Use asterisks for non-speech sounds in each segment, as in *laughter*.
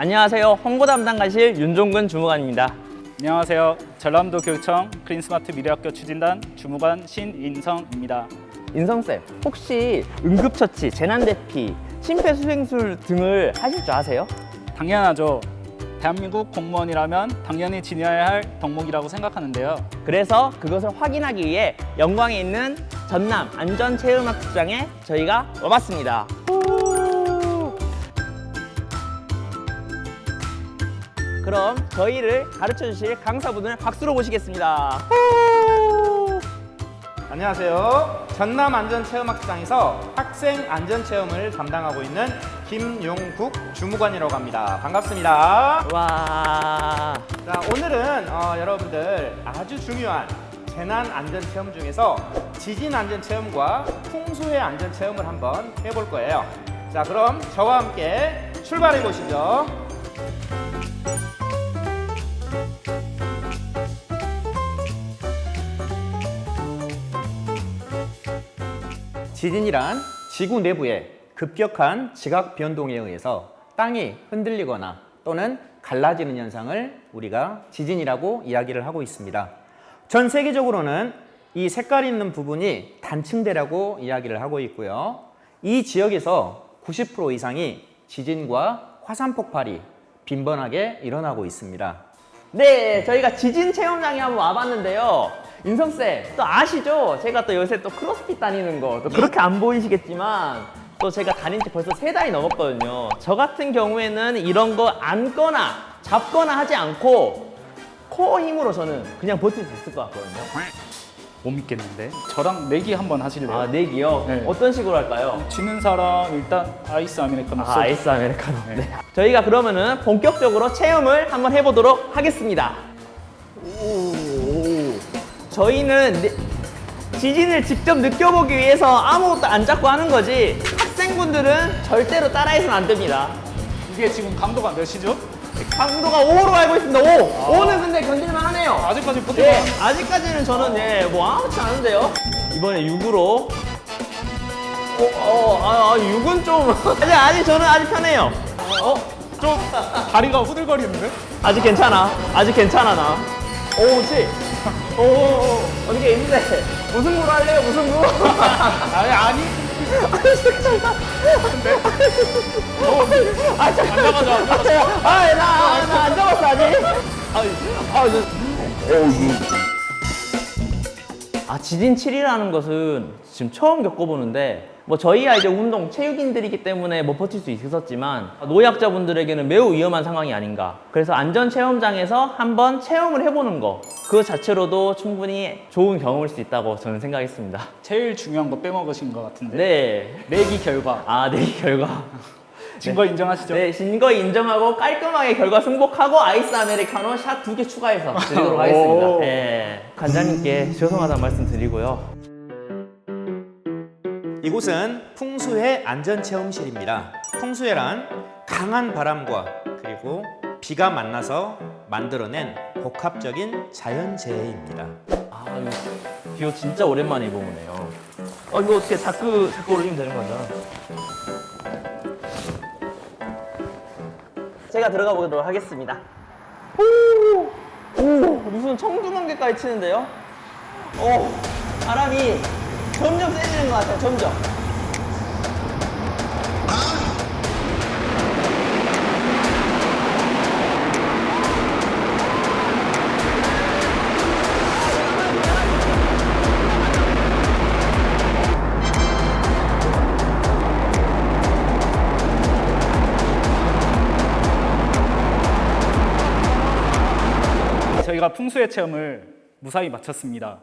안녕하세요. 홍보 담당가실 윤종근 주무관입니다. 안녕하세요. 전남도 교육청 크린스마트 미래학교 추진단 주무관 신인성입니다. 인성쌤, 혹시 응급처치, 재난대피, 심폐소생술 등을 하실 줄 아세요? 당연하죠. 대한민국 공무원이라면 당연히 지녀야 할 덕목이라고 생각하는데요. 그래서 그것을 확인하기 위해 영광에 있는 전남 안전체험학습장에 저희가 와봤습니다. 후! 그럼 저희를 가르쳐 주실 강사분을 박수로 모시겠습니다. 후! 안녕하세요. 전남 안전체험학장에서 학생 안전체험을 담당하고 있는 김용국 주무관이라고 합니다. 반갑습니다. 와. 자, 오늘은 어, 여러분들 아주 중요한 재난 안전 체험 중에서 지진 안전 체험과 풍수해 안전 체험을 한번 해볼 거예요. 자, 그럼 저와 함께 출발해 보시죠. 지진이란 지구 내부의 급격한 지각 변동에 의해서 땅이 흔들리거나 또는 갈라지는 현상을 우리가 지진이라고 이야기를 하고 있습니다. 전 세계적으로는 이 색깔 있는 부분이 단층대라고 이야기를 하고 있고요. 이 지역에서 90% 이상이 지진과 화산 폭발이 빈번하게 일어나고 있습니다. 네, 저희가 지진 체험장에 한번 와봤는데요. 인성쌤, 또 아시죠? 제가 또 요새 또 크로스핏 다니는 거, 또 그렇게 안 보이시겠지만, 또 제가 다닌 지 벌써 세 달이 넘었거든요. 저 같은 경우에는 이런 거 안거나 잡거나 하지 않고, 코어 힘으로 저는 그냥 버틸 수 있을 것 같거든요. 못 믿겠는데. 저랑 내기 한번 하실래요? 아, 내기요? 네. 어떤 식으로 할까요? 지는 사람 일단 아이스 아메리카노 아, 쏘. 아이스 아메리카노. 네. 저희가 그러면은 본격적으로 체험을 한번 해보도록 하겠습니다. 오, 저희는 네- 지진을 직접 느껴보기 위해서 아무것도 안 잡고 하는 거지 학생분들은 절대로 따라해서는 안 됩니다. 이게 지금 강도가 몇이죠? 강도가 5로 알고 있습니다. 5. 5는 근데 견딜만 하네요. 아직까지 버텨. 예, 아직까지는 저는 예, 뭐 아무렇지 않은데요. 이번에 6으로. 어, 어, 아, 아 6은 좀. *laughs* 아직, 아직 저는 아직 편해요. 어? 좀 다리가 후들거리는데? 아직 괜찮아. 아직 괜찮아, 나. 오, 지 오, 어떻게 있는데? 무승부로 할래요, 무승부? 아니 아니. 아, 잠깐. 안 잡아줘. 아, 나, 나 안 잡았어, 아직. 아, 아, 저. 아, 지진 7이라는 것은 지금 처음 겪어보는데, 뭐 저희야 이제 운동 체육인들이기 때문에 못 버틸 수 있었지만 노약자분들에게는 매우 위험한 상황이 아닌가. 그래서 안전 체험장에서 한번 체험을 해보는 거, 그 자체로도 충분히 좋은 경험일 수 있다고 저는 생각했습니다. 제일 중요한 거 빼먹으신 것 같은데. 네. 내기 결과. 아, *laughs* 네, 결과. 증거 인정하시죠? 네, 진거 인정하고 깔끔하게 결과 승복하고 아이스 아메리카노 샷 두 개 추가해서 드리도록 하겠습니다. 오. 네. 관장님께 죄송하다는 말씀 드리고요. 이곳은 풍수해 안전체험실입니다. 풍수해란 강한 바람과 그리고 비가 만나서 만들어낸 복합적인 자연재해입니다. 아, 비오 진짜 오랜만에 입어보네요. 어, 이거 어떻게 자꾸, 자꾸 올리면 되는 거죠? 제가 들어가 보도록 하겠습니다. 오! 오! 무슨 청두만개까지 치는데요? 오! 바람이 점점 세지는 것 같아요, 점점. 저희가 풍수의 체험을 무사히 마쳤습니다.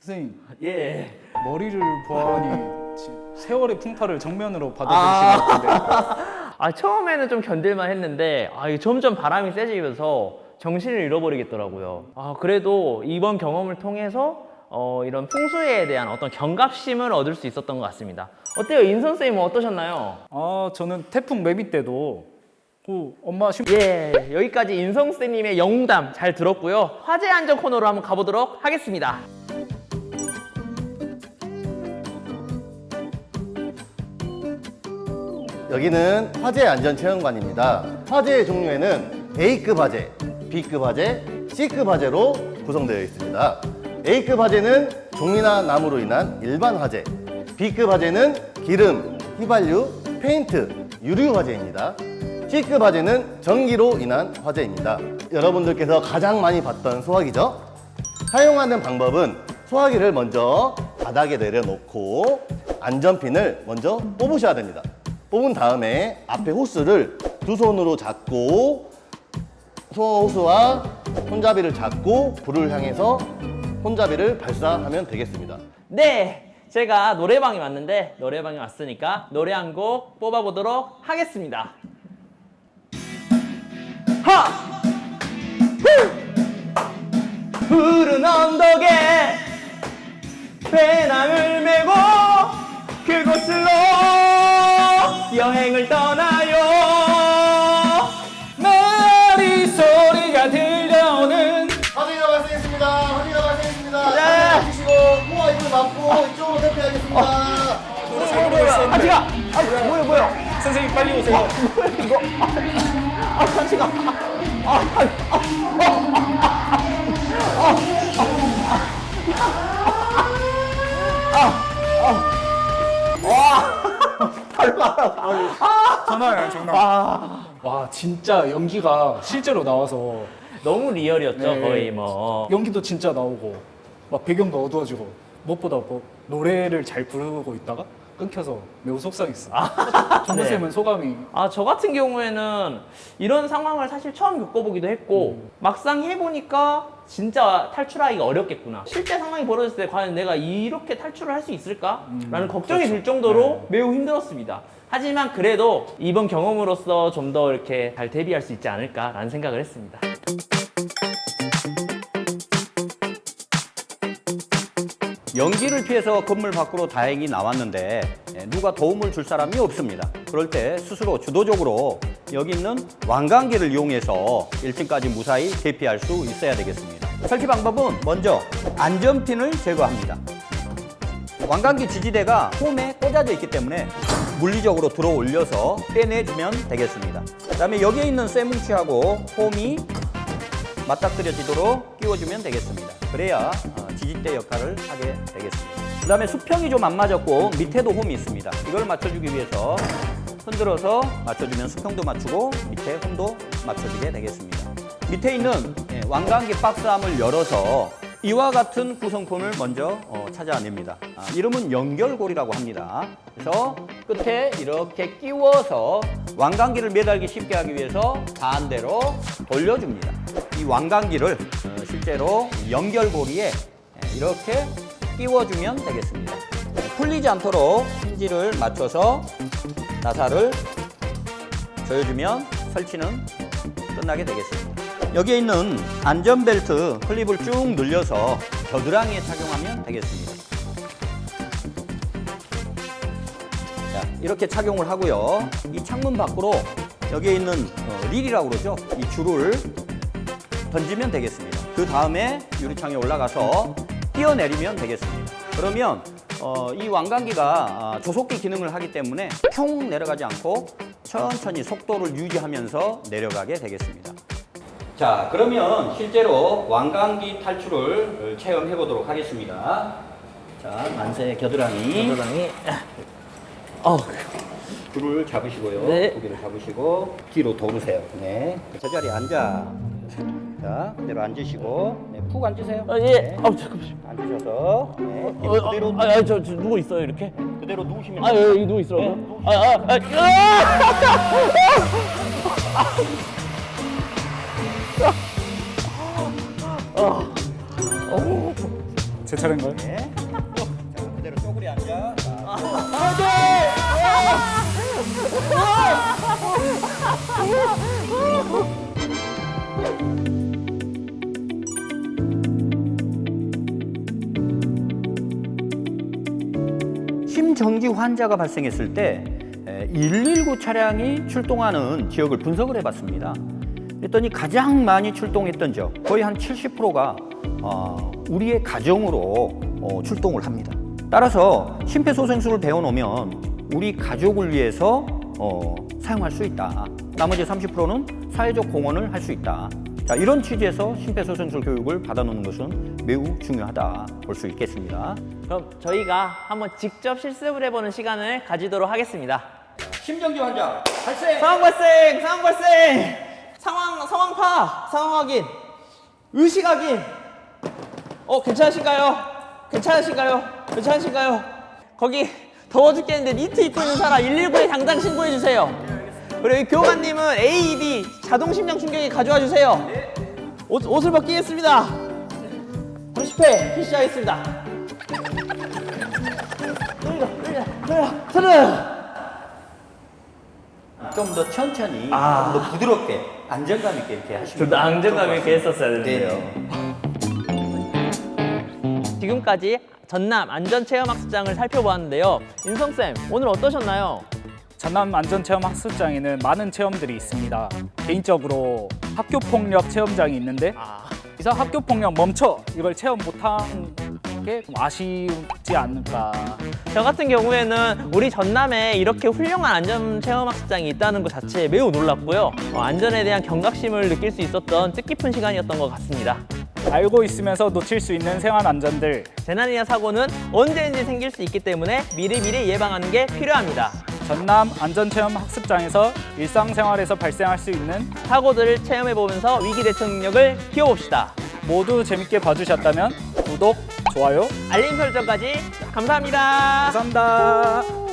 선생님 예. 머리를 보아하니 세월의 풍파를 정면으로 받아들이신 것 같은데 *laughs* 아 처음에는 좀 견딜만 했는데 아 이게 점점 바람이 세지면서 정신을 잃어버리겠더라고요. 아 그래도 이번 경험을 통해서 어, 이런 풍수에 대한 어떤 경각심을 얻을 수 있었던 것 같습니다. 어때요, 인 선생님은 어떠셨나요? 아 저는 태풍 매비 때도 그 엄마 심... 예, 여기까지 인성 쌤님의 영담 잘 들었고요. 화재 안전 코너로 한번 가보도록 하겠습니다. 여기는 화재 안전 체험관입니다. 화재의 종류에는 A급 화재, B급 화재, C급 화재로 구성되어 있습니다. A급 화재는 종이나 나무로 인한 일반 화재, B급 화재는 기름, 휘발유, 페인트, 유류 화재입니다. C급 화재는 전기로 인한 화재입니다. 여러분들께서 가장 많이 봤던 소화기죠? 사용하는 방법은 소화기를 먼저 바닥에 내려놓고 안전핀을 먼저 뽑으셔야 됩니다. 뽑은 다음에 앞에 호스를 두 손으로 잡고 소화 호스와 손잡이를 잡고 불을 향해서 손잡이를 발사하면 되겠습니다. 네, 제가 노래방에 왔는데 노래방에 왔으니까 노래 한 곡 뽑아보도록 하겠습니다. 하! 후! 푸른 언덕에 배낭을 메고 그곳으 로 여행을 떠나요. 머리 소리가 들려오는 확인가 발생했습니다. 확인가 발생했습니다. 네. 하시고 코와 입을 막고 이쪽으로 대피하겠습니다. 같이 가! 아, 뭐야, 뭐야? 선생님 빨리 오세요. 뭐야, 이거? 장난이야 장난. 와 진짜 연기가 실제로 나와서 너무 리얼이었죠, 네. 거의 뭐. 연기도 진짜 나오고 막 배경도 어두워지고 무엇보다 뭐 노래를 잘 부르고 있다가 끊겨서 매우 속상했어. *laughs* 정모 네. 쌤은 소감이 아, 저 같은 경우에는 이런 상황을 사실 처음 겪어보기도 했고, 막상 해보니까 진짜 탈출하기가 어렵겠구나. 실제 상황이 벌어졌을 때 과연 내가 이렇게 탈출을 할 수 있을까? 라는 걱정이 들 정도로 매우 힘들었습니다. 하지만 그래도 이번 경험으로서 좀더 이렇게 잘 대비할 수 있지 않을까라는 생각을 했습니다. 연기를 피해서 건물 밖으로 다행히 나왔는데 예, 누가 도움을 줄 사람이 없습니다. 그럴 때 스스로 주도적으로 여기 있는 왕관기를 이용해서 1층까지 무사히 대피할 수 있어야 되겠습니다. 설치 방법은 먼저 안전핀을 제거합니다. 왕관기 지지대가 홈에 꽂아져 있기 때문에 물리적으로 들어 올려서 빼내주면 되겠습니다. 그 다음에 여기에 있는 쇠뭉치하고 홈이 맞닥뜨려지도록 끼워주면 되겠습니다. 그래야 어, 지지대 역할을 하게 되겠습니다. 그 다음에 수평이 좀 안 맞았고 밑에도 홈이 있습니다. 이걸 맞춰주기 위해서 흔들어서 맞춰주면 수평도 맞추고 밑에 홈도 맞춰지게 되겠습니다. 밑에 있는 예, 왕관기 박스함을 열어서 이와 같은 구성품을 먼저 어, 찾아냅니다. 아, 이름은 연결고리라고 합니다. 그래서 끝에 이렇게 끼워서 왕관기를 매달기 쉽게 하기 위해서 반대로 돌려줍니다. 이 왕관기를 어, 실제로 연결고리에 예, 이렇게 끼워주면 되겠습니다. 예, 풀리지 않도록 힌지를 맞춰서 나사를 조여주면 설치는 끝나게 되겠습니다. 여기에 있는 안전벨트 클립을 쭉 늘려서 겨드랑이에 착용하면 되겠습니다. 자, 이렇게 착용을 하고요. 이 창문 밖으로 여기에 있는 어, 릴이라고 그러죠. 이 줄을 던지면 되겠습니다. 그 다음에 유리창에 올라가서 뛰어내리면 되겠습니다. 그러면 어, 이 왕관기가 아, 조속기 기능을 하기 때문에 평 내려가지 않고 천천히 속도를 유지하면서 내려가게 되겠습니다. 자, 그러면 실제로 왕관기 탈출을 어, 체험해 보도록 하겠습니다. 자, 만세 겨드랑이. 겨드랑이. 어, 줄을 잡으시고요. 네. 고개를 잡으시고 뒤로 도르세요. 네. 제자리에 앉아. 자, 그대로 앉으시고 네, 푹 앉으세요. 아, 예. 네. 아, 잠깐만요. 앉으셔서 네. 어, 어, 그대로 아, 아, 저, 저 누워 있어요, 이렇게? 그대로 누우시면 아, 돼요. 여기 누워 있으라고요? 아, 아, 아, 제 차례인가요? 네. 자, 그대로 쪼그리 앉아. 자, 심 정지 환자가 발생했을 때 119 차량이 출동하는 지역을 분석을 해봤습니다. 그랬더니 가장 많이 출동했던 지역, 거의 한 70%가 어, 우리의 가정으로 어, 출동을 합니다. 따라서 심폐소생술을 배워놓으면 우리 가족을 위해서 어, 사용할 수 있다. 나머지 30%는 사회적 공헌을 할 수 있다. 자, 이런 취지에서 심폐소생술 교육을 받아놓는 것은 매우 중요하다 볼 수 있겠습니다. 그럼 저희가 한번 직접 실습을 해보는 시간을 가지도록 하겠습니다. 심정지 환자 발생. 상황 발생! 상황 발생! 상황, 상황 파악! 상황 확인! 의식 확인! 어, 괜찮으신가요? 괜찮으신가요? 괜찮으신가요? 거기 더워 죽겠는데 니트 입고 있는 사람 119에 당장 신고해 주세요. 그리고 이 교관님은 AED 자동 심장 충격기 가져와 주세요. 옷, 옷을 벗기겠습니다. 30회 실시하겠습니다. 돌려, 돌려, 돌려, 돌려! 좀더 천천히, 아. 좀 더 부드럽게, 안정감 있게 이렇게 하시면 좀더 안정감 있게 했었어야. 되는데요. 지금까지 전남 안전체험학습장을 살펴보았는데요. 인성쌤, 오늘 어떠셨나요? 전남 안전체험 학습장에는 많은 체험들이 있습니다. 개인적으로 학교 폭력 체험장이 있는데 아, 이상 학교 폭력 멈춰 이걸 체험 못한 게 좀 아쉽지 않을까. 저 같은 경우에는 우리 전남에 이렇게 훌륭한 안전 체험 학습장이 있다는 것 자체에 매우 놀랐고요. 어, 안전에 대한 경각심을 느낄 수 있었던 뜻깊은 시간이었던 것 같습니다. 알고 있으면서 놓칠 수 있는 생활 안전들 재난이나 사고는 언제든지 생길 수 있기 때문에 미리미리 예방하는 게 필요합니다. 전남 안전체험 학습장에서 일상생활에서 발생할 수 있는 사고들을 체험해보면서 위기 대처 능력을 키워봅시다. 모두 재밌게 봐주셨다면 구독, 좋아요 알림 설정까지 감사합니다. 감사합니다.